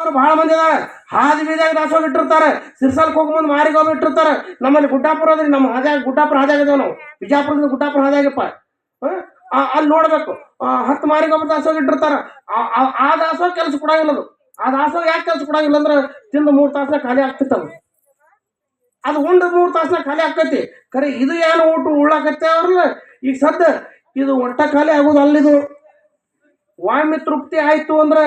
ಅವ್ರು ಬಹಳ ಮಂದಿ ಇದಾರೆ ಹಾದಿ ಬೀದಿಯಾಗ ದಾಸೋಗಿ ಇಟ್ಟಿರ್ತಾರೆ. ಸಿರ್ಸಲ್ಗೆ ಹೋಗಿ ಮುಂದೆ ಮಾರಿಗೋಗಿ ಇಟ್ಟಿರ್ತಾರೆ ನಮ್ಮಲ್ಲಿ ಗುಡ್ಡಾಪುರ ಅದ್ರಿ, ನಮ್ಮ ಹಾದ್ಯಾಗ ಗುಡ್ಡಾಪುರ ಹಾದ್ಯಾಗ ಇದಾವ ನಾವು. ಬಿಜಾಪುರದಿಂದ ಗುಡ್ಡಾಪುರ ಹಾದ್ಯಾಗಪ್ಪ ಅಲ್ಲಿ ನೋಡ್ಬೇಕು. ಹತ್ತು ಮಾರಿಗೆ ಒಬ್ಬ ದಾಸೋಗಿ ಇಟ್ಟಿರ್ತಾರ. ಆ- ದಾಸೋಗ ಕೆಲಸ ಕೊಡಂಗಿಲ್ಲ ಅದು. ಆ ದಾಸೋಗ ಯಾಕೆ ಕೆಲಸ ಕೊಡಂಗಿಲ್ಲ ಅಂದ್ರೆ ತಿಂದು ಮೂರು ತಾಸನ ಖಾಲಿ ಆಗ್ತಿತ್ತು ಅದು. ಉಂಡ ಮೂರು ತಾಸನ ಖಾಲಿ ಆಗ್ತೈತಿ. ಖರೆ ಇದು ಏನು ಊಟ ಉಳ್ಳಾಕತ್ತೆ ಅವ್ರಲ್ಲ ಈಗ ಸದ್ಯ ಇದು ಒಟ್ಟ ಖಾಲಿ ಆಗೋದು ಅಲ್ಲಿದು. ವಾಮಿ ತೃಪ್ತಿ ಆಯ್ತು ಅಂದ್ರೆ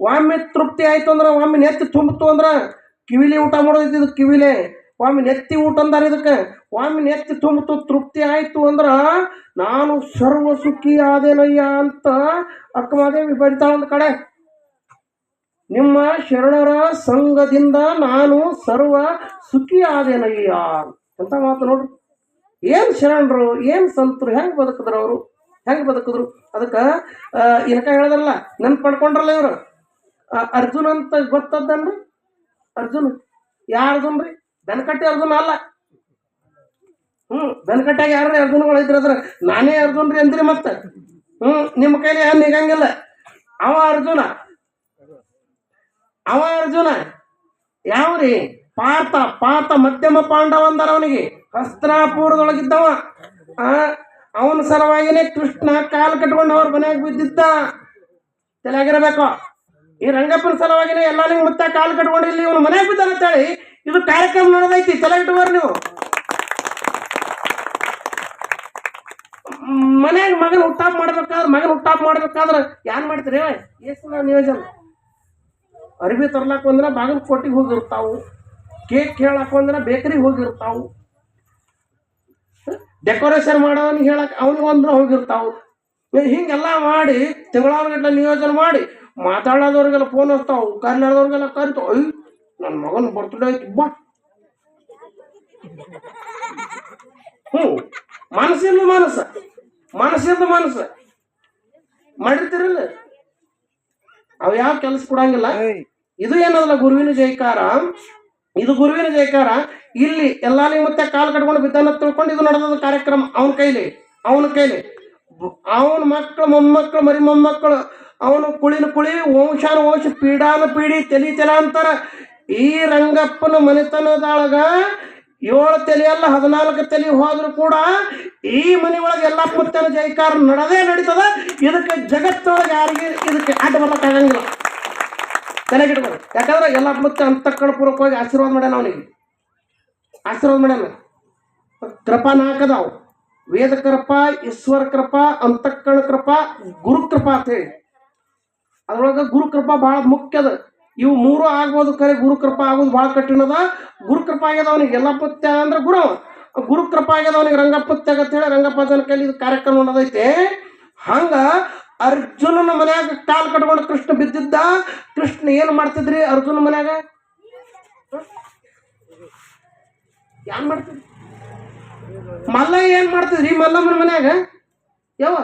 ಒಮ್ಮೆ ತೃಪ್ತಿ ಆಯ್ತು ಅಂದ್ರೆ, ಒಮ್ಮೆ ನೆತ್ತಿ ತುಂಬಿತು ಅಂದ್ರೆ, ಕಿವಿಲಿ ಊಟ ಮಾಡೋದೈತಿ ಇದು ಕಿವಿಲೆ. ಒಮ್ಮೆ ನೆತ್ತಿ ಊಟ ಅಂದಾರೆ ಇದಕ್ಕೆ. ಒಮ್ಮೆ ನೆತ್ತಿ ತುಂಬಿತು, ತೃಪ್ತಿ ಆಯ್ತು ಅಂದ್ರೆ, ನಾನು ಸರ್ವ ಸುಖಿ ಆದೇನಯ್ಯ ಅಂತ ಅಕ್ಕಮಾದೇವಿ ಬರಿತಾಳ ಒಂದು ಕಡೆ. ನಿಮ್ಮ ಶರಣರ ಸಂಘದಿಂದ ನಾನು ಸರ್ವ ಸುಖಿ ಆದೇನಯ್ಯ ಅಂತ ಮಾತು ನೋಡ್ರಿ. ಏನು ಶರಣರು, ಏನು ಸಂತರು, ಹೆಂಗೆ ಬದುಕಿದ್ರು ಅವರು? ಹೆಂಗೆ ಬದುಕಿದ್ರು? ಅದಕ್ಕೆ ಏನಕ ಹೇಳಿದ್ರಲ್ಲ ನೆನ್ಪು ಪಡ್ಕೊಂಡ್ರಲ್ಲ ಇವರು. ಅರ್ಜುನ್ ಅಂತ ಗೊತ್ತದ್ದನ್ರಿ? ಅರ್ಜುನ್ ಯಾ ಅರ್ಜುನ್ ರೀ ಬೆನಕಟ್ಟಿ ಅರ್ಜುನ್ ಅಲ್ಲ. ಹ್ಮ್, ಬೆನಕಟ್ಟಾಗ ಯಾರು ಅರ್ಜುನ್ಗಳು ಇದ್ರ ಅದ್ರ ನಾನೇ ಅರ್ಜುನ್ ರೀ ಅಂದ್ರಿ ಮತ್ತೆ. ಹ್ಮ್ ನಿಮ್ಮ ಕೈಲಿ ಯಾರು ನಿಗಂಗಿಲ್ಲ. ಅವ ಅರ್ಜುನ. ಅವ ಅರ್ಜುನ. ಯಾವ್ರಿ? ಪಾತ ಪಾತ ಮಧ್ಯಮ ಪಾಂಡವ ಅಂದಾರ ಅವನಿಗೆ. ಹಸ್ತ್ರಾಪುರದೊಳಗಿದ್ದವ ಅವನ ಸಲುವಾಗಿನೇ ಕೃಷ್ಣ ಕಾಲು ಕಟ್ಕೊಂಡು ಅವ್ರ ಮನೆಯಾಗ ಬಿದ್ದಿದ್ದ. ತಲೆಯಾಗಿರಬೇಕು ಈ ರಂಗಪ್ಪನ ಸಲುವಾಗಿನೇ ಎಲ್ಲ ನಿಂಗೆ ಮತ್ತೆ ಕಾಲು ಕಟ್ಕೊಂಡು ಇಲ್ಲಿ ಇವನು ಮನ್ಯಾಗ ಬಿದ್ದಾನ ಅಂತೇಳಿ ಇದು ಕಾರ್ಯಕ್ರಮ ನೋಡೋದೈತಿ. ತಲೆ ಇಟ್ಟುವರ್ ನೀವು. ಮನ್ಯಾಗ ಮಗನ ಹುಟ್ಟಾಪ್ ಮಾಡ್ಬೇಕಾದ್ರೆ, ಮಗನ ಹುಟ್ಟಾಪ್ ಮಾಡ್ಬೇಕಾದ್ರೆ ಯಾನ್ ಮಾಡ್ತೀರಿ? ಎಷ್ಟು ನಿಯೋಜನೆ. ಅರಿವಿ ತರ್ಲಾಕ ಬಂದ್ರೆ ಬಾಗಲಕೋಟೆಗೆ ಹೋಗಿರ್ತಾವು. ಕೇಕ್ ಕೇಳಾಕ ಬಂದ್ರೆ ಬೇಕರಿಗೆ ಹೋಗಿರ್ತಾವು. ಡೆಕೋರೇಷನ್ ಮಾಡೋನಿಗೆ ಹೇಳಕ್ ಅವನಿಗೆ ಒಂದ್ರ ಹೋಗಿರ್ತಾವು. ಹಿಂಗೆಲ್ಲ ಮಾಡಿ ತಿಂಗಳಾನುಗಟ್ಲೆ ನಿಯೋಜನೆ ಮಾಡಿ ಮಾತಾಡೋದವ್ರಿಗೆಲ್ಲ ಫೋನ್ ಹಚ್ತಾವು ಕರ್ನಾಡದವ್ರಿಗೆಲ್ಲ ಕರಿತಾವು ಅಯ್ಯ ನನ್ನ ಮಗನ ಬರ್ತಡೇ ಆಯ್ತು ಬಾ. ಹ್ಞೂ ಮನಸ್ಸಿಂದ ಮನಸ್ಸು ಮನಸ್ಸಿಂದ ಮನಸ್ಸು. ಮಾಡಿರ್ತೀರಲ್ಲ? ಅವು ಯಾವ ಕೆಲಸ ಕೊಡಂಗಿಲ್ಲ. ಇದು ಏನದಲ್ಲ ಗುರುವಿನ ಜೈಕಾರ ಇದು ಗುರುವಿನ ಜೈಕಾರ ಇಲ್ಲಿ ಎಲ್ಲಾ ಮತ್ತೆ ಕಾಲು ಕಟ್ಕೊಂಡು ಬಿದ್ದಾನ ತಿಳ್ಕೊಂಡು ಇದು ನಡೆದ ಕಾರ್ಯಕ್ರಮ ಅವನ ಕೈಲಿ ಅವನ ಕೈಲಿ. ಅವನ ಮಕ್ಕಳು ಮೊಮ್ಮಕ್ಕಳು ಮರಿ ಮೊಮ್ಮಕ್ಕಳು ಅವನು ಕುಳಿನ ಕುಳಿ ವಂಶಾನ ವಂಶ, ಪೀಡಾನ ಪೀಡಿ, ತಲಿ ತೆಲ ಅಂತಾರ. ಈ ರಂಗಪ್ಪನ ಮನೆತನದೊಳಗ ಏಳು ತಲೆ ಅಲ್ಲ, ಹದಿನಾಲ್ಕು ತಲೆ ಹೋದ್ರು ಕೂಡ ಈ ಮನೆಯೊಳಗೆ ಎಲ್ಲ ಪುತ್ತನ ಜೈಕಾರ ನಡೆದೇ ನಡೀತದ. ಇದಕ್ಕೆ ಜಗತ್ತೊಳಗೆ ಯಾರಿಗೆ ಇದಕ್ಕೆ ಅಡ್ಡ ಬರ್ಲಕ್ಕಾಗಂಗಿಲ್ಲ ತಲೆಗಿಡ್ಬೋದು. ಯಾಕಂದ್ರೆ ಎಲ್ಲ ಮುತ್ತೆ ಅಂತಃಕರಣಪೂರ್ವಕ ಹೋಗಿ ಆಶೀರ್ವಾದ ಮಾಡ್ಯಾನ ಅವನಿಗೆ. ಆಶೀರ್ವಾದ ಮಾಡ್ಯಾನ. ಕೃಪಾ ನಾಲ್ಕದಾವು ವೇದ ಕೃಪಾ ಈಶ್ವರ ಕೃಪಾ ಅಂತಃಕರಣ ಕೃಪಾ ಗುರು ಕೃಪಾ ಅಂತ ಹೇಳಿ. ಅದ್ರೊಳಗೆ ಗುರು ಭಾಳ ಮುಖ್ಯ ಅದ. ಇವು ಮೂರು ಆಗ್ಬೋದು ಕರೆ ಗುರು ಕೃಪಾ ಆಗೋದು ಭಾಳ ಕಠಿಣದ ಗುರು ಕೃಪಾ ಆಗ್ಯದ ಅವನಿಗೆ ಎಲ್ಲ ಪುತ್ಯ ಅಂದ್ರೆ ಗುರು ಗುರುಕೃಪ ಗುರು ಕೃಪಾ ಆಗ್ಯದ ಅವನಿಗೆ ರಂಗಪುತ್ಯ ಅಂತ ಹೇಳಿ ರಂಗಪ್ಪನ ಕೈಲಿ ಇದು ಕಾರ್ಯಕ್ರಮ ನಡೆದೈತೆ. ಹಂಗೆ ಅರ್ಜುನನ ಮನ್ಯಾಗ ಕಾಲು ಕಟ್ಕೊಂಡು ಕೃಷ್ಣ ಬಿದ್ದಿದ್ದ. ಕೃಷ್ಣ ಏನು ಮಾಡ್ತಿದ್ರಿ ಅರ್ಜುನ ಮನ್ಯಾಗ? ಯಾರು ಮಾಡ್ತಿದ್ರಿ? ಮಲ್ಲ ಏನು ಮಾಡ್ತಿದ್ರಿ ಮಲ್ಲಮ್ಮನ ಮನ್ಯಾಗ? ಯಾವ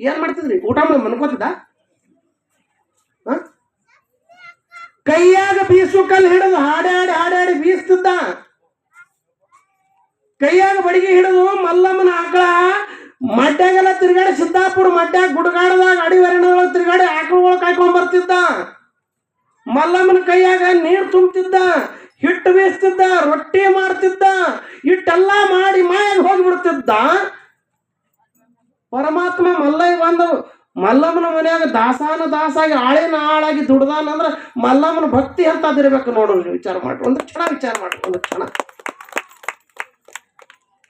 ಏನ್ ಮಾಡ್ತಿದ್ರಿ? ಊಟ ಮಾಡಿ ಮನ್ಕೋತಿದ್ದ? ಕೈಯಾಗ ಬೀಸು, ಕಲ್ಲು ಹಿಡಿದು ಹಾಡಾಡಿ ಹಾಡಾಡಿ ಬೀಸ್ತಿದ್ದ. ಕೈಯಾಗ ಬಡಿಗೆ ಹಿಡಿದು ಮಲ್ಲಮ್ಮನ ಆಕಳ ಮಡ್ಯಾಗೆಲ್ಲ ತಿರುಗಾಡಿ ಸಿದ್ದಾಪುರ ಮಡ್ಯಾಗ ಗುಡ್ಗಾಡದಾಗ ಅಡಿವರಣಗಳು ತಿರುಗಾಡಿ ಆಕಳುಗಳು ಕಾಯ್ಕೊಂಡ್ ಬರ್ತಿದ್ದ ಮಲ್ಲಮ್ಮನ ಕೈಯಾಗ ನೀರು ತುಂಬ್ತಿದ್ದ, ಹಿಟ್ಟು ಬೀಸ್ತಿದ್ದ ರೊಟ್ಟಿ ಮಾಡ್ತಿದ್ದ, ಹಿಟ್ಟೆಲ್ಲ ಮಾಡಿ ಮಾಯಾಗ ಹೋಗ್ಬಿಡ್ತಿದ್ದ. ಪರಮಾತ್ಮ ಮಲ್ಲಯ್ಯ ಬಂದವು ಮಲ್ಲಮ್ಮನ ಮನೆಯಾಗ ದಾಸಾನ ದಾಸಾಗಿ ಆಳಿನ ಆಳಾಗಿ ದುಡ್ದಾನ ಅಂದ್ರೆ ಮಲ್ಲಮ್ಮನ ಭಕ್ತಿ ಅಂತ ಅದಿರ್ಬೇಕು ನೋಡು ವಿಚಾರ ಮಾಡಿ. ಒಂದು ಕ್ಷಣ ವಿಚಾರ ಮಾಡಿ, ಒಂದು ಕ್ಷಣ.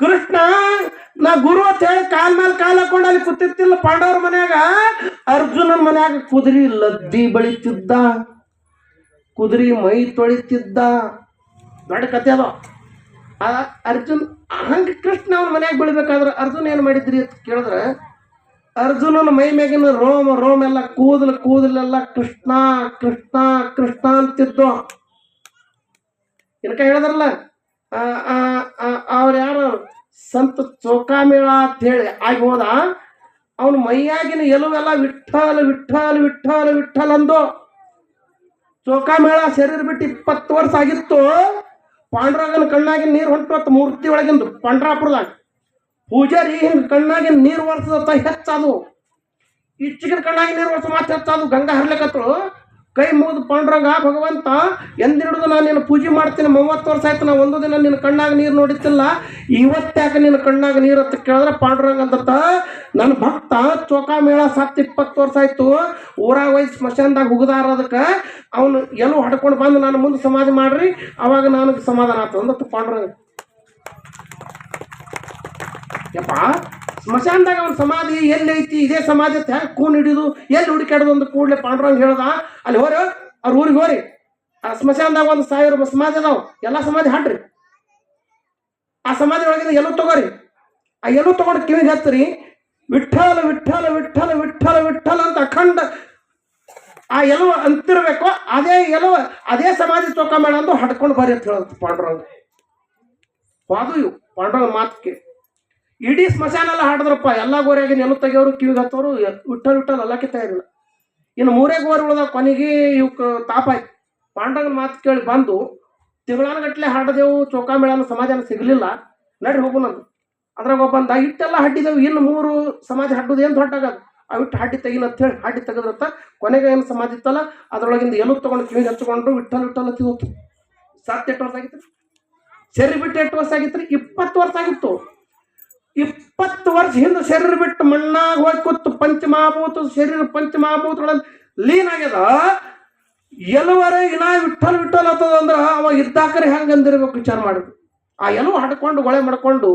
ಕೃಷ್ಣ, ನಾ ಗುರು ಅಂತ ಹೇಳಿ ಕಾಲ್ ಮೇಲೆ ಕಾಲ್ ಹಾಕೊಂಡು ಅಲ್ಲಿ ಕೂತಿರ್ತಿಲ್ಲ ಪಾಂಡವ್ರ ಮನ್ಯಾಗ. ಅರ್ಜುನನ ಮನ್ಯಾಗ ಕುದುರಿ ಲದ್ದಿ ಬಳಿತಿದ್ದ, ಕುದುರಿ ಮೈ ತೊಳಿತಿದ್ದ. ದೊಡ್ಡ ಕತೆ ಅದ. ಆ ಅರ್ಜುನ್, ಹಂಗೆ ಕೃಷ್ಣ ಅವನ ಮನೆಯಾಗ ಬೀಳ್ಬೇಕಾದ್ರೆ ಅರ್ಜುನ್ ಏನು ಮಾಡಿದ್ರಿ ಅಂತ ಕೇಳಿದ್ರೆ, ಅರ್ಜುನನ ಮೈ ಮ್ಯಾಗಿನ ರೋಮ ರೋಮ ಎಲ್ಲ ಕೂದಲು, ಕೂದಲೆಲ್ಲ ಕೃಷ್ಣ ಕೃಷ್ಣ ಕೃಷ್ಣ ಅಂತಿದ್ದು. ಇನ್ಕ ಹೇಳಿದ್ರಲ್ಲ ಅವ್ರು ಯಾರು? ಸಂತ ಚೌಕಾಮೇಳ ಅಂತ ಹೇಳಿ ಆಗಿ ಹೋದ. ಅವನ ಮೈಯಾಗಿನ ಎಲುವೆಲ್ಲ ವಿಠಲ್ ವಿಠಲ್ ವಿಠಲ್ ವಿಠಲ್ ಅಂದು. ಚೌಕಾಮೇಳ ಶರೀರ ಬಿಟ್ಟು ಇಪ್ಪತ್ತು ವರ್ಷ ಆಗಿತ್ತು. ಪಾಂಡುರಂಗನ ಕಣ್ಣಾಗಿನ ನೀರು ಹೊಂಟು ಮೂರ್ತಿ ಒಳಗಿಂದು ಪಾಂಡ್ರಾಪುರದಾಗ. ಪೂಜಾರಿ ಹಿಂಗೆ ಕಣ್ಣಾಗಿನ ನೀರು ವರ್ಷದ ಹೆಚ್ಚದು ಇಚ್ಚಿಗಿನ ಕಣ್ಣಾಗಿ ನೀರು ವರ್ಷ ಮಾತು ಹೆಚ್ಚದು ಗಂಗಾ ಹರ್ಲಿಕತ್ತಳು. ಕೈ ಮುಗಿದು ಪಾಂಡ್ರಂಗ ಭಗವಂತ ಎಂದಿಡಿದು ನಾನು ನಿನ್ನ ಪೂಜೆ ಮಾಡ್ತೀನಿ, ಮೂವತ್ತು ವರ್ಷ ಆಯ್ತು ನಾ ಒಂದು ದಿನ ನಿನ್ನ ಕಣ್ಣಾಗ ನೀರು ನೋಡಿತಿಲ್ಲ ಇವತ್ತ್ಯಾಕೆ ನಿನ್ನ ಕಣ್ಣಾಗ ನೀರು ಅಂತ ಕೇಳಿದ್ರೆ ಪಾಂಡ್ರಂಗ ಅಂತ ನನ್ನ ಭಕ್ತ ಚೋಕಾ ಮೇಳ ಸತ್ತು ಇಪ್ಪತ್ತು ವರ್ಷ ಆಯ್ತು, ಊರಾಗ ಹೋಗಿ ಸ್ಮಶಾನದಾಗ ಹುಗದಾರ ಅದಕ್ಕೆ. ಅವನು ಎಲ್ಲೂ ಹಡ್ಕೊಂಡು ಬಂದು ನಾನು ಮುಂದೆ ಸಮಾಧಿ ಮಾಡ್ರಿ, ಅವಾಗ ನನಗೆ ಸಮಾಧಾನ ಆಯ್ತು ಅಂದತ್ತು ಪಾಂಡ್ರಂಗ. ಯಪ್ಪ ಸ್ಮಶಾನದಾಗ ಅವನ ಸಮಾಧಿ ಎಲ್ಲೈತಿ ಇದೇ ಸಮಾಧಿ ಅಂತ ಹೆಂಗೆ ಕೂನ್ ಹಿಡಿದು ಎಲ್ಲಿ ಹುಡುಕಾಡೋದು ಒಂದು ಕೂಡಲೇ ಪಾಂಡ್ರಂಗ್ ಹೇಳ್ದ. ಅಲ್ಲಿ ಹೋರಿ, ಅವ್ರ ಊರಿಗೆ ಹೋರಿ. ಆ ಸ್ಮಶಾನದಾಗ ಒಂದು ಸಾವಿರ ಸಮಾಧಿ ಅದಾವ. ಎಲ್ಲ ಸಮಾಧಿ ಹಾಡ್ರಿ. ಆ ಸಮಾಧಿ ಒಳಗಿಂದ ಎಲ್ಲೂ ತಗೋರಿ. ಆ ಎಲ್ಲೂ ತಗೊಂಡು ಕಿವಿಗೆ ಹತ್ತಿರಿ. ವಿಠಲ ವಿಠಲ ವಿಠಲ ವಿಠಲ ವಿಠಲ ಅಂತ ಅಖಂಡ ಆ ಎಲುವ ಅಂತಿರ್ಬೇಕು. ಅದೇ ಎಲುವ ಅದೇ ಸಮಾಧಿ ತೋಕ ಅಂತ ಹಡ್ಕೊಂಡು ಬರೀ ಅಂತ ಹೇಳೋದು ಪಾಂಡ್ರಂಗ. ವಾದು ಇವು. ಪಾಂಡ್ರಂಗ ಮಾತಿಗೆ ಇಡೀ ಸ್ಮಶಾನ ಎಲ್ಲ ಹಾಡಿದ್ರಪ್ಪ, ಎಲ್ಲ ಗೋರಿಯಾಗಿ ನೆಲ ತೆಗಿಯೋರು, ಕಿವಿಗೆ ಹತ್ತೋರು ವಿಠಲ್ ವಿಠಲ್ ಎಲ್ಲಕ್ಕೆ ಇರಲಿಲ್ಲ ಇನ್ನು ಮೂರೇ ಗೋರಿ ಉಳ್ದ ಕೊನೆಗೆ ಇವಕ್ಕೆ ತಾಪ ಆಯ್ತು. ಪಾಂಡವನ ಮಾತು ಕೇಳಿ ಬಂದು, ತಿಂಗಳಾನಗಟ್ಲೆ ಹಾಡದೆವು, ಚೌಕಾಮೇಳನ ಸಮಾಧಾನ ಸಿಗಲಿಲ್ಲ. ನಡ್ರಿ ಹೋಗುನಂದು ಅದ್ರಾಗ ಒಬ್ಬಂದ ಇಟ್ಟೆಲ್ಲ ಹಡ್ಡಿದೆವು, ಇನ್ನು ಮೂರು ಸಮಾಧಿ ಹಡ್ಡೋದು ಏನು ದೊಡ್ಡಾಗದು ಆ ಇಟ್ಟು ಹಡ್ಡಿ ತೆಗಿನ ಅಂತ ಹೇಳಿ, ಹಡ್ಡಿ ತೆಗೆದ್ರತ್ತ ಕೊನೆಗೆ ಏನು ಸಮಾಧಿ ಇತ್ತಲ್ಲ, ಅದ್ರೊಳಗಿಂದ ಎಲು ತಗೊಂಡು ಕಿವಿ ಹಚ್ಕೊಂಡು ವಿಠಲ್ ವಿಠಲ್ ಹತ್ತಿ ಹೋತು. ಸತ್ತು ಎಷ್ಟು ವರ್ಷ ಆಗಿತ್ತು ಸರಿ ಬಿಟ್ಟು ಎಷ್ಟು ವರ್ಷ ಆಗಿತ್ತು ಇಪ್ಪತ್ತು ವರ್ಷ ಆಗಿತ್ತು. ಇಪ್ಪತ್ತು ವರ್ಷ ಹಿಂದೆ ಶರೀರ ಬಿಟ್ಟು ಮಣ್ಣಾಗ ಹೋಗಿ ಕೂತು ಪಂಚಮಹಾಭೂತ ಶರೀರ ಪಂಚಮಹಾಭೂತಗಳಲ್ಲಿ ಲೀನ್ ಆಗ್ಯದ ಎಲ್ಲವರೆ ಇನ್ನ ವಿಠಲ್ ವಿಠಲ್ ಆತದ ಅಂದ್ರೆ ಅವ ಇದ್ದಾಕರೆ ಹೆಂಗೆ ಅಂದಿರ್ಬೇಕು ವಿಚಾರ ಮಾಡಿದ್ರು. ಆ ಎಲ್ಲೋ ಹಡ್ಕೊಂಡು ಗೊಳೆ ಮಾಡ್ಕೊಂಡು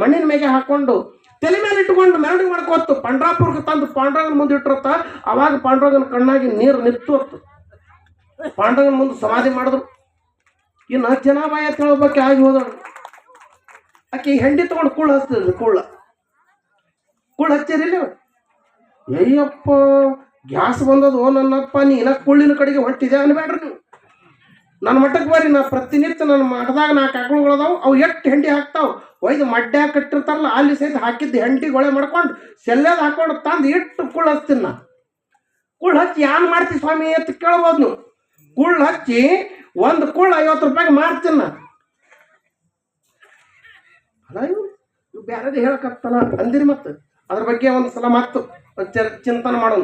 ಮಣ್ಣಿನ ಮೇಲೆ ಹಾಕೊಂಡು ತಲೆ ಮೇಲೆ ಇಟ್ಕೊಂಡು ಮೆರವಣಿಗೆ ಮಾಡ್ಕೋತು ಪಾಂಡ್ರಾಪುರಕ್ಕೆ ತಂದು ಪಾಂಡ್ರಂಗನ ಮುಂದೆ ಇಟ್ಟಿರತ್ತ, ಅವಾಗ ಪಾಂಡ್ರಂಗನ ಕಣ್ಣಾಗಿ ನೀರು ನಿಂತು ಹೊತ್ತು ಪಾಂಡ್ರಂಗನ ಮುಂದೆ ಸಮಾಧಿ ಮಾಡಿದ್ರು. ಇನ್ನು ಬಾಯ ತಿಳ್ಬೇಕು ಆಗಿ ಹೋದಳು ಆಕೆ ಹೆಂಡಿ ತಗೊಂಡು ಕುಳ್ಳು ಹಚ್ತದ ಕೂಳ ಕೂಳು ಹಚ್ಚಿರಿಲ್ಲ ಅಯ್ಯಪ್ಪ ಗ್ಯಾಸ್ ಬಂದದೋ ನನ್ನಪ್ಪ, ನೀನ ಕುಳ್ಳಿನ ಕಡೆಗೆ ಹೊಟ್ಟಿದೆ ಅನ್ಬೇಡ್ರಿ ನೀವು. ನನ್ನ ಮಟ್ಟಕ್ಕೆ ಬರ್ರಿ ನಾ ಪ್ರತಿನಿತ್ಯ ನನ್ನ ಮಠದಾಗ ನಾಲ್ಕು ಆಕಳುಗಳದಾವು ಅವು ಎಷ್ಟು ಹೆಂಡಿ ಹಾಕ್ತಾವ್. ಒಯ್ದು ಮಡ್ಡ್ಯಾಗ ಕಟ್ಟಿರ್ತಾರಲ್ಲ, ಅಲ್ಲಿ ಸಹಿತ ಹಾಕಿದ್ದು ಹೆಂಡಿ ಗೊಳೆ ಮಾಡ್ಕೊಂಡು ಸೆಲ್ಲೆದ ಹಾಕೊಂಡು ತಂದು ಇಟ್ಟು ಕುಳ್ಳು ಹಚ್ತೀನಿ ನಾ. ಕುಳ್ಳು ಹಚ್ಚಿ ಏನ್ ಮಾಡ್ತಿ ಸ್ವಾಮಿ ಅಂತ ಕೇಳ್ಬೋದು ನೀವು. ಕುಳ್ಳು ಹಚ್ಚಿ ಒಂದು ಕುಳ್ಳು ಐವತ್ತು ರೂಪಾಯಿಗೆ ಮಾರ್ತೀನಿ ನಾ. ಅಲ್ಲ ಇವು ಇವು ಬ್ಯಾರದು ಹೇಳಕತ್ತಲ್ಲ ಅಂದಿರಿ ಮತ್ತೆ. ಅದ್ರ ಬಗ್ಗೆ ಒಂದು ಸಲ ಮತ್ತು ಚರ್ ಚಿಂತನೆ ಮಾಡೋಣ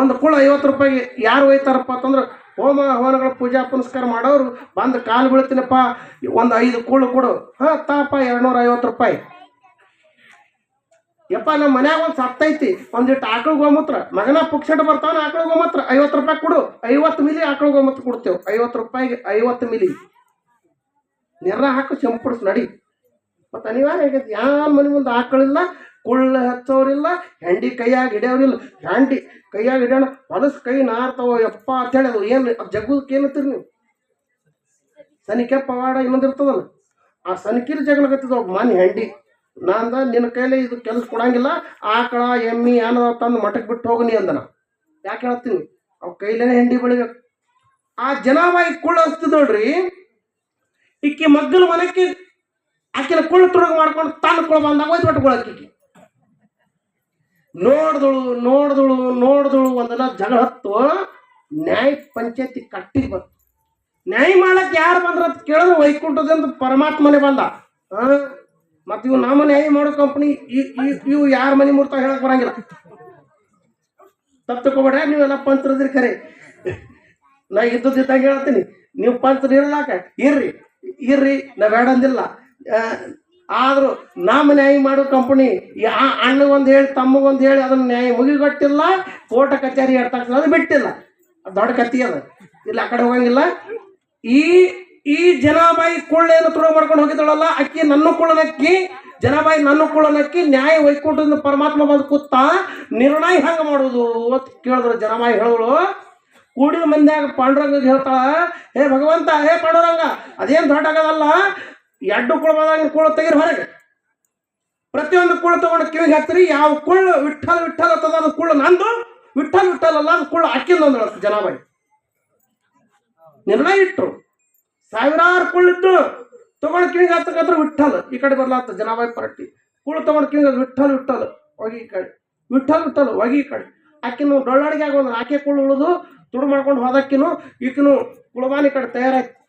ಒಂದು ಕುಳ ಐವತ್ತು ರೂಪಾಯಿಗೆ ಯಾರು ಒಯ್ತಾರಪ್ಪ ಅಂತಂದ್ರೆ ಹೋಮ ಹವನಗಳ ಪೂಜಾ ಪುನಸ್ಕಾರ ಮಾಡೋರು ಬಂದು ಕಾಲು ಬೀಳ್ತೀನಪ್ಪ. ಒಂದು ಐದು ಕುಳು ಕೊಡು. ಹಾಂ, ತಾಪ, ಎರಡ್ನೂರ ಐವತ್ತು ರೂಪಾಯಿ. ಯಪ್ಪ ನಮ್ಮ ಮನ್ಯಾಗ ಒಂದು ಸತ್ತೈತಿ ಒಂದಿಟ್ಟು ಆಕಳು ಗೋಮೂತ್ರ. ಮಗನ ಪುಕ್ಷಟ್ ಬರ್ತಾವನ ಆಕಳು ಗೋಮೂತ್ರ. ಐವತ್ತು ರೂಪಾಯಿ ಕೊಡು. ಐವತ್ತು ಮಿಲಿ ಆಕಳು ಗೋಮೂತ್ರ ಕೊಡ್ತೇವೆ. ಐವತ್ತು ರೂಪಾಯಿಗೆ ಐವತ್ತು ಮಿಲಿ. ನೆರ ಹಾಕು, ಸಿಂಪಡಿಸ್, ನಡಿ. ಮತ್ತು ಅನಿವಾರ್ಯ ಆಗೈತಿ. ಯಾವ ಮನೆ ಮುಂದೆ ಆಕಳಿಲ್ಲ, ಕುಳ್ಳ ಹಚ್ಚೋರಿಲ್ಲ, ಹೆಂಡಿ ಕೈಯಾಗ ಹಿಡಿಯೋರಿಲ್ಲ. ಹೆಂಡಿ ಕೈಯಾಗ ಹಿಡಿಯೋಣ ಹೊಲಸು ಕೈ ನಾರ್ತಾವ, ಯಪ್ಪ ಅಂತೇಳಿ ಅದು. ಏನು ಜಗ್ಗದಕ್ಕೆ ಏನತ್ತೀರಿ ನೀವು? ಸನಿಕೆ ಪವಾಡ ಇನ್ನೊಂದಿರ್ತದಲ್ಲ ಆ ಸನಿಕಿನ ಜಗಳಕತ್ತಿದ ಒಬ್ಬ ಮನೆ ಹೆಂಡಿ. ನಾಂದ, ನಿನ್ನ ಕೈಲಿ ಇದು ಕೆಲಸ ಕೊಡಂಗಿಲ್ಲ, ಆಕಳ, ಎಮ್ಮಿ ಏನದ ತಂದು ಮಠಕ್ಕೆ ಬಿಟ್ಟು ಹೋಗು ನೀ ಅಂದನ. ಯಾಕೆ ಹೇಳ್ತೀನಿ ಅವ್ ಕೈಲೇನೆ ಹೆಂಡಿ ಬೆಳಿಬೇಕು. ಆ ಜನಾಬಾಯಿ ಕುಳ್ಳ ಹಚ್ತಿದ್ ನೋಡ್ರಿ ಇಕ್ಕಿ ಮಗ್ಗಲ ಮನಕ್ಕೆ ಆಕಿನ ಕುಳ್ಳು ಮಾಡ್ಕೊಂಡು ತಾನು ಕುಳ ಬಂದಾಗ ಹೋಯ್ತು ಬಿಟ್ಟು ಕುಳಕ್ಕಿಕ್ಕಿ ನೋಡ್ದಳು ನೋಡ್ದಳು ನೋಡ್ದಳು ಒಂದನ ಜಗಳ ಹತ್ತು ನ್ಯಾಯ ಪಂಚಾಯತಿ ಕಟ್ಟಿಗೆ ಬಂತು. ನ್ಯಾಯ ಮಾಡಕ್ಕೆ ಯಾರು ಬಂದ್ರ ಅಂತ ಕೇಳಿದ್ರೆ ವೈಕುಂಠದಿಂದ ಪರಮಾತ್ಮನೇ ಬಂದ. ಹಾ ಮತ್ತೆ ಇವು ನಮ್ಮ ನ್ಯಾಯ ಮಾಡೋ ಕಂಪ್ನಿ ಇವು ಯಾರ ಮನೆ ಮುಡ್ತಾ ಹೇಳಕ್ ಬರಂಗಿಲ್ಲ. ತಪ್ಪು ತಗೋಬೇಡ ನೀವೆಲ್ಲ ಪಂತ್ರದ್ರಿ ಖರೆ ನಾ ಇದ್ದದ್ದಿದ್ದಾಗ ಹೇಳ್ತೀನಿ ನೀವು ಪಂತ್ರ ಇರ್ಲಾಕ ಇರ್ರಿ ಇರ್ರಿ ನಾ ಬೇಡ ಅಂದಿಲ್ಲ ಆ, ಆದ್ರೂ ನಮ್ಮ ನ್ಯಾಯ ಮಾಡೋ ಕಂಪನಿ ಯಾ ಅಣ್ಣಗೊಂದು ಹೇಳಿ, ತಮ್ಮಗೊಂದು ಹೇಳಿ ಅದನ್ನು ನ್ಯಾಯ ಮುಗಿಗಟ್ಟಿಲ್ಲ ಕೋಟ ಕಚೇರಿ ಹೇಳ್ತಕ್ಕ ಅದು ಬಿಟ್ಟಿಲ್ಲ. ಅದು ದೊಡ್ಡ ಕತ್ತಿ ಅದು. ಇಲ್ಲ ಆ ಕಡೆ ಹೋಗಂಗಿಲ್ಲ. ಈ ಈ ಜನಾಬಾಯಿ ಕುಳ್ಳೇನು ತುಳು ಮಾಡ್ಕೊಂಡು ಹೋಗಿದ್ದಾಳಲ್ಲ, ಅಕ್ಕಿ ನನ್ನ ಕುಳ್ಳನಕ್ಕಿ ಜನಾಬಾಯಿ ನನ್ನ ಕುಳ್ಳನಕ್ಕಿ ನ್ಯಾಯ ವೈಕುಂಠದಿಂದ ಪರಮಾತ್ಮ ಬಂದು ಕೂತ ನಿರ್ಣಯ ಹೆಂಗೆ ಮಾಡೋದು ಅಂತ ಕೇಳಿದ್ರು ಜನಾಬಾಯಿ ಹೇಳಿದ್ರು ಕೂಡಿದ ಮಂದ್ಯಾಗ ಪಾಂಡುರಂಗ ಹೇಳ್ತಾಳ ಹೇ ಭಗವಂತ ಹೇ ಪಾಂಡುರಂಗ, ಅದೇನು ದೊಡ್ಡ ಆಗದಲ್ಲ ಎರಡು ಕುಳ ಬಂದಾಗ ಕುಳ ತೆಗೀರಿ ಹೊರಗೆ. ಪ್ರತಿಯೊಂದು ಕುಳ ತಗೊಂಡು ಕಿವಿಗೆ ಹತ್ತಿರಿ ಯಾವ ಕುಳ್ಳು ವಿಠಲ್ ವಿಠಲ್ ಅಂತದ ಅದು ಕುಳ್ಳು ನಂದು ವಿಠಲ್ ವಿಠಲ್ ಅಲ್ಲ ಅದು ಕುಳ್ಳು ಅಂದ್ರೆ ಜನ ನಿರ್ಣಯ ಇಟ್ರು. ಸಾವಿರಾರು ಕುಳ್ಳಿತ್ತು ತಗೊಂಡು ಕಿವಿಗೆ ಹಾಕ್ತಕ್ಕಂದ್ರೆ ವಿಠಲ್ ಈ ಕಡೆ ಬರ್ಲಾತ ಜನಾಬಾಯಿ ಪರಟ್ಟಿ ಕುಳ್ಳು ತಗೊಂಡು ಕಿವಿಗೆ ವಿಠಲ್ ವಿಠಲ್ ಹೋಗಿ ಈ ಕಡೆ. ವಿಠಲ್ ವಿಠಲ್ ಹೋಗಿ ಈ ಕಡೆ. ಆಕಿನು ಡೊಳ್ಳಾಡಿಗೆ ಆಗೋದು, ಆಕೆ ಕುಳ್ಳು ಉಳಿದು, ತುಡು ಮಾಡ್ಕೊಂಡು ಹೋದಕ್ಕಿನೂ ಈಕಿನು ಕುಳಬಾನಿ ಕಡೆ ತಯಾರಾಯ್ತು.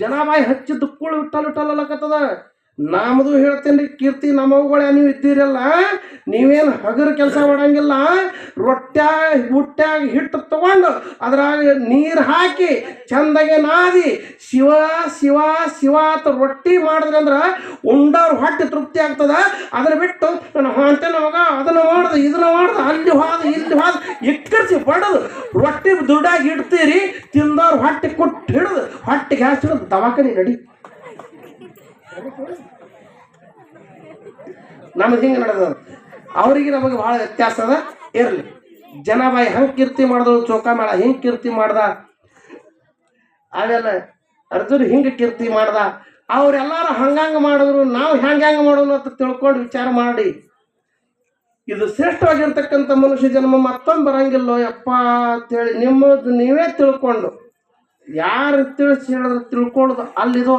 ಜನಾಬಾಯಿ ಬಾಯಿ ಹಚ್ಚಿ ದುಕ್ಕುಳು ವಿಠಲ್ ಅಲ್ಲಕತ್ತದ ನಮ್ಮದು ಹೇಳ್ತೇನೆ ಕೀರ್ತಿ ನಮ್ಮವುಗಳೇ ನೀವು ಇದ್ದೀರಲ್ಲ, ನೀವೇನು ಹಗರು ಕೆಲಸ ಮಾಡಂಗಿಲ್ಲ ರೊಟ್ಟ್ಯಾಗ ಹುಟ್ಟ್ಯಾಗ ಹಿಟ್ಟು ತಗೊಂಡು ಅದ್ರಾಗ ನೀರು ಹಾಕಿ ಚಂದಗೆ ನಾದಿ, ಶಿವ ಶಿವ ಶಿವ ಅಂತ ರೊಟ್ಟಿ ಮಾಡಿದ್ರೆ ಅಂದ್ರೆ ಉಂಡವ್ರ ಹೊಟ್ಟೆ ತೃಪ್ತಿ ಆಗ್ತದ. ಅದನ್ನ ಬಿಟ್ಟು ನಾನು ಅಂತೆ ನಮಗ, ಅದನ್ನು ಮಾಡ್ದು, ಇದನ್ನ ಮಾಡ್ದು, ಅಲ್ಲಿ ಹೋದ, ಇಲ್ಲಿ ಹೋದ, ಇಕ್ಕರ್ಸಿ ಬಡದು, ರೊಟ್ಟಿ ದುಡ್ಡಾಗಿ ಇಡ್ತೀರಿ ತಿಂದವ್ರ ಹೊಟ್ಟೆ ಕೊಟ್ಟು ಹೊಟ್ಟೆ ಗ್ಯಾಸ್ ದವಾಖಾನೆ ನಡಿ. ನಮ್ಗೆ ಹಿಂಗೆ ನಡೆದ ಅವರಿಗೆ ನಮಗೆ ಭಾಳ ವ್ಯತ್ಯಾಸ ಅದ, ಇರಲಿ. ಜನ ಬಾಯಿ ಹಂಗೆ ಕೀರ್ತಿ ಮಾಡಿದ್ರು ಚೌಕ ಮಾಡ ಹಿಂಗೆ ಕೀರ್ತಿ ಮಾಡ್ದ? ಆಮೇಲೆ ಅರ್ಜುನ್ ಹಿಂಗೆ ಕೀರ್ತಿ ಮಾಡ್ದ? ಅವರೆಲ್ಲರೂ ಹಂಗಂಗೆ ಮಾಡಿದ್ರು, ನಾವು ಹೆಂಗೆ ಹೆಂಗೆ ಮಾಡೋಣ ಅಂತ ತಿಳ್ಕೊಂಡು ವಿಚಾರ ಮಾಡಿ. ಇದು ಶ್ರೇಷ್ಠವಾಗಿರ್ತಕ್ಕಂಥ ಮನುಷ್ಯ ಜನ್ಮ ಮತ್ತೊಂದು ಬರಂಗಿಲ್ಲೋ ಯಪ್ಪ ಅಂತೇಳಿ ನಿಮ್ಮದು ನೀವೇ ತಿಳ್ಕೊಂಡು ಯಾರು ತಿಳಿಸಿ ಹೇಳಿದ್ರೆ ತಿಳ್ಕೊಳ್ಳೋದು ಅಲ್ಲಿದೋ.